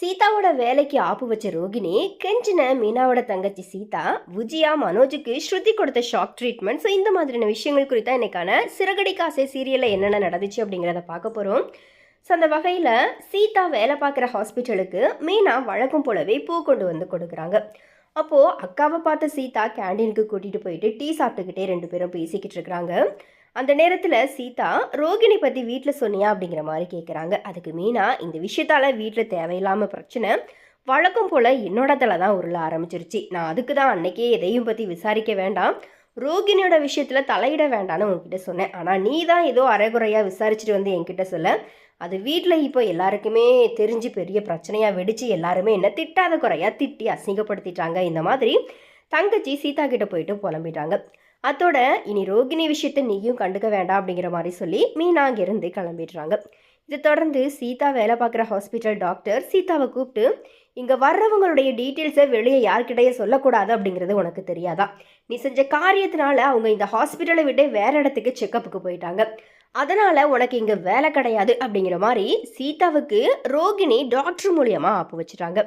சீதாவோட வேலைக்கு ஆப்பு வச்ச ரோகிணி கெஞ்சின மீனாவோட தங்கச்சி சீதா விஜயா மனோஜுக்கு ஸ்ருதி கொடுத்த ஷாக் ட்ரீட்மெண்ட் ஸோ இந்த மாதிரியான விஷயங்கள் குறித்தா இன்னைக்கான சிறகடி காசை சீரியலில் என்னென்ன நடந்துச்சு அப்படிங்கிறத பார்க்க போகிறோம் ஸோ அந்த வகையில் சீதா வேலை பார்க்குற ஹாஸ்பிட்டலுக்கு மீனா வழக்கம் போலவே பூ கொண்டு வந்து கொடுக்குறாங்க. அப்போது அக்காவை பார்த்த சீதா கேண்டீனுக்கு கூட்டிகிட்டு போயிட்டு டீ சாப்பிட்டுக்கிட்டே ரெண்டு பேரும் பேசிக்கிட்டு இருக்கிறாங்க. அந்த நேரத்தில் சீதா ரோகிணி பற்றி வீட்டில் சொன்னியா? அப்படிங்கிற மாதிரி கேட்குறாங்க அதுக்கு மீனா இந்த விஷயத்தால் வீட்டில் தேவையில்லாமல் பிரச்சனை வழக்கம் போல் என்னோட தலை தான் உருள ஆரம்பிச்சிருச்சு. நான் அதுக்கு தான் அன்னைக்கே எதையும் பற்றி விசாரிக்க வேண்டாம். ரோகிணியோட விஷயத்தில் தலையிட வேண்டாம்னு உங்ககிட்ட சொன்னேன். ஆனால் நீ தான் ஏதோ அரைகுறையாக விசாரிச்சுட்டு வந்து என்கிட்ட சொல்ல. அது வீட்டில் இப்போ எல்லாருக்குமே தெரிஞ்சு பெரிய பிரச்சனையாக வெடித்து எல்லாருமே என்ன திட்டாத குறையாக திட்டி அசிங்கப்படுத்திட்டாங்க. இந்த மாதிரி தங்கச்சி சீதா கிட்ட போயிட்டு புலம்பிட்டாங்க. அதோட இனி ரோகிணி விஷயத்தை நீயும் கண்டுக்க வேண்டாம் அப்படிங்கிற மாதிரி சொல்லி மீனா அங்கிருந்து கிளம்பிடுறாங்க. இதை தொடர்ந்து சீதா வேலை பார்க்குற ஹாஸ்பிட்டல் டாக்டர் சீதாவை கூப்பிட்டு இங்கே வர்றவங்களுடைய டீட்டெயில்ஸை வெளியே யார்கிட்டயே சொல்லக்கூடாது அப்படிங்கிறது உனக்கு தெரியாதா? நீ செஞ்ச காரியத்தினால அவங்க இந்த ஹாஸ்பிட்டலை விட்டு வேற இடத்துக்கு செக்கப்புக்கு போயிட்டாங்க. அதனால் உனக்கு இங்கே வேலை கிடையாது அப்படிங்கிற மாதிரி சீதாவுக்கு ரோகிணி டாக்டர் மூலியமாக ஆப்பு வச்சுட்டாங்க.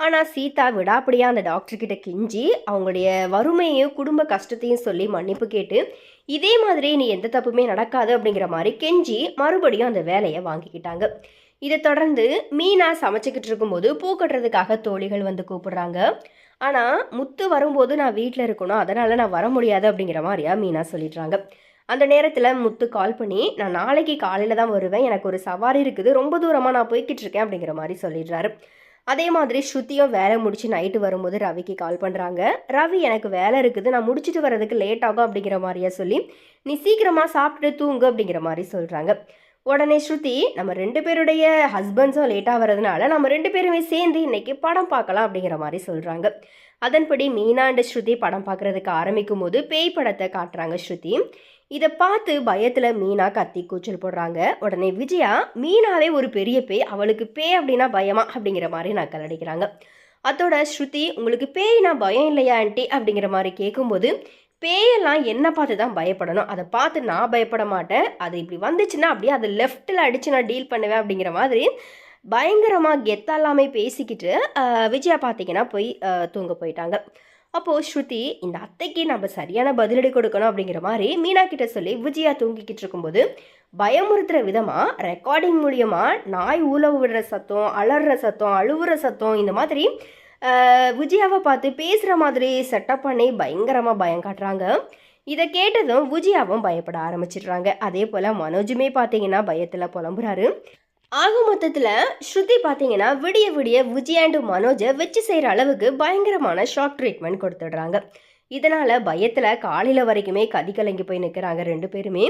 ஆனால் சீதா விடாப்படியாக அந்த டாக்டர்கிட்ட கெஞ்சி அவங்களுடைய வறுமையையும் குடும்ப கஷ்டத்தையும் சொல்லி மன்னிப்பு கேட்டு இதே மாதிரி நீ எந்த தப்புமே நடக்காது அப்படிங்கிற மாதிரி கெஞ்சி மறுபடியும் அந்த வேலையை வாங்கிக்கிட்டாங்க. இதை தொடர்ந்து மீனா சமைச்சிக்கிட்டு இருக்கும்போது பூ கட்டுறதுக்காக தோழிகள் வந்து கூப்பிடுறாங்க. ஆனால் முத்து வரும்போது நான் வீட்டில் இருக்கணும் அதனால் நான் வர முடியாது அப்படிங்கிற மாதிரியா மீனா சொல்லிடுறாங்க. அந்த நேரத்தில் முத்து கால் பண்ணி நான் நாளைக்கு காலையில் தான் வருவேன் எனக்கு ஒரு சவாரி இருக்குது ரொம்ப தூரமாக நான் போய்கிட்டு இருக்கேன் அப்படிங்கிற மாதிரி சொல்லிடுறாரு. அதே மாதிரி ஸ்ருதியும் வேலை முடிச்சு நைட்டு வரும்போது ரவிக்கு கால் பண்ணுறாங்க ரவி எனக்கு வேலை இருக்குது. நான் முடிச்சுட்டு வர்றதுக்கு லேட் ஆகும் அப்படிங்கிற மாதிரியா சொல்லி நீ சீக்கிரமாக சாப்பிட்டு தூங்கு அப்படிங்கிற மாதிரி சொல்கிறாங்க உடனே ஸ்ருதி நம்ம ரெண்டு பேருடைய ஹஸ்பண்ட்ஸும் லேட்டாக வர்றதுனால நம்ம ரெண்டு பேருமே சேர்ந்து இன்னைக்கு படம் பார்க்கலாம் அப்படிங்கிற மாதிரி சொல்கிறாங்க அதன்படி மீனா அண்ட் ஸ்ருதி படம் பார்க்குறதுக்கு ஆரம்பிக்கும் போது பேய் படத்தை காட்டுறாங்க ஸ்ருதி. இதை பார்த்து பயத்தில் மீனா கத்தி கூச்சல் போடுறாங்க. உடனே விஜயா மீனாவே ஒரு பெரிய பேய் அவளுக்கு பேய் அப்படின்னா பயமா அப்படிங்கிற மாதிரி நான் கலடிக்கிறாங்க. அதோட ஸ்ருதி உங்களுக்கு பேய்னா பயம் இல்லையா ஆண்டி அப்படிங்கிற மாதிரி கேட்கும்போது பேயெல்லாம் என்ன பார்த்து தான் பயப்படணும். அதை பார்த்து நான் பயப்பட மாட்டேன். அது இப்படி வந்துச்சுன்னா அப்படியே அதை லெஃப்ட்டில் அடித்து நான் டீல் பண்ணுவேன் அப்படிங்கிற மாதிரி பயங்கரமாக கெத்தாலாமே பேசிக்கிட்டு விஜயா பார்த்தீங்கன்னா போய் தூங்க போயிட்டாங்க. அப்போது ஸ்ருதி இந்த அத்தைக்கு நம்ம சரியான பதிலடி கொடுக்கணும் அப்படிங்கிற மாதிரி மீனா கிட்ட சொல்லி விஜயா தூங்கிக்கிட்டு இருக்கும்போது பயமுறுத்துகிற விதமாக ரெக்கார்டிங் மூலியமாக நாய் ஊழ விடுற சத்தம் அலறுற சத்தம் அழுவுற சத்தம் இந்த மாதிரி விஜயாவை பார்த்து பேசுகிற மாதிரி செட்டப் பண்ணி பயங்கரமாக பயம் காட்டுறாங்க. இதை கேட்டதும் விஜயாவும் பயப்பட ஆரம்பிச்சிடுறாங்க. அதே போல் மனோஜுமே பார்த்தீங்கன்னா பயத்தில் புலம்புறாரு. ஆக மொத்தத்தில் ஸ்ருதி பார்த்தீங்கன்னா விடிய விடிய விஜயாண்டு மனோஜை வச்சு செய்கிற அளவுக்கு பயங்கரமான ஷாக் ட்ரீட்மெண்ட் கொடுத்துடுறாங்க. இதனால் பயத்தில் காலையில் வரைக்குமே கதி கலங்கி போய் நிற்கிறாங்க ரெண்டு பேருமே.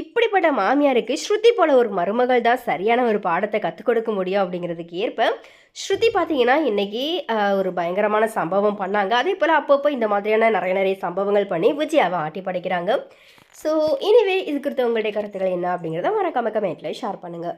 இப்படிப்பட்ட மாமியாருக்கு ஸ்ருதி போல ஒரு மருமகள் தான் சரியான ஒரு பாடத்தை கற்றுக் கொடுக்க முடியும் அப்படிங்கிறதுக்கு ஏற்ப ஸ்ருதி பார்த்தீங்கன்னா இன்னைக்கு ஒரு பயங்கரமான சம்பவம் பண்ணாங்க. அதே போல் அப்பப்போ இந்த மாதிரியான நிறைய நிறைய சம்பவங்கள் பண்ணி விஜயாவை ஆட்டி படைக்கிறாங்க. ஸோ இனிவே இது குறித்த உங்களுடைய கருத்துக்கள் என்ன அப்படிங்கிறத மறக்காம கமெண்ட்டில் ஷேர் பண்ணுங்கள்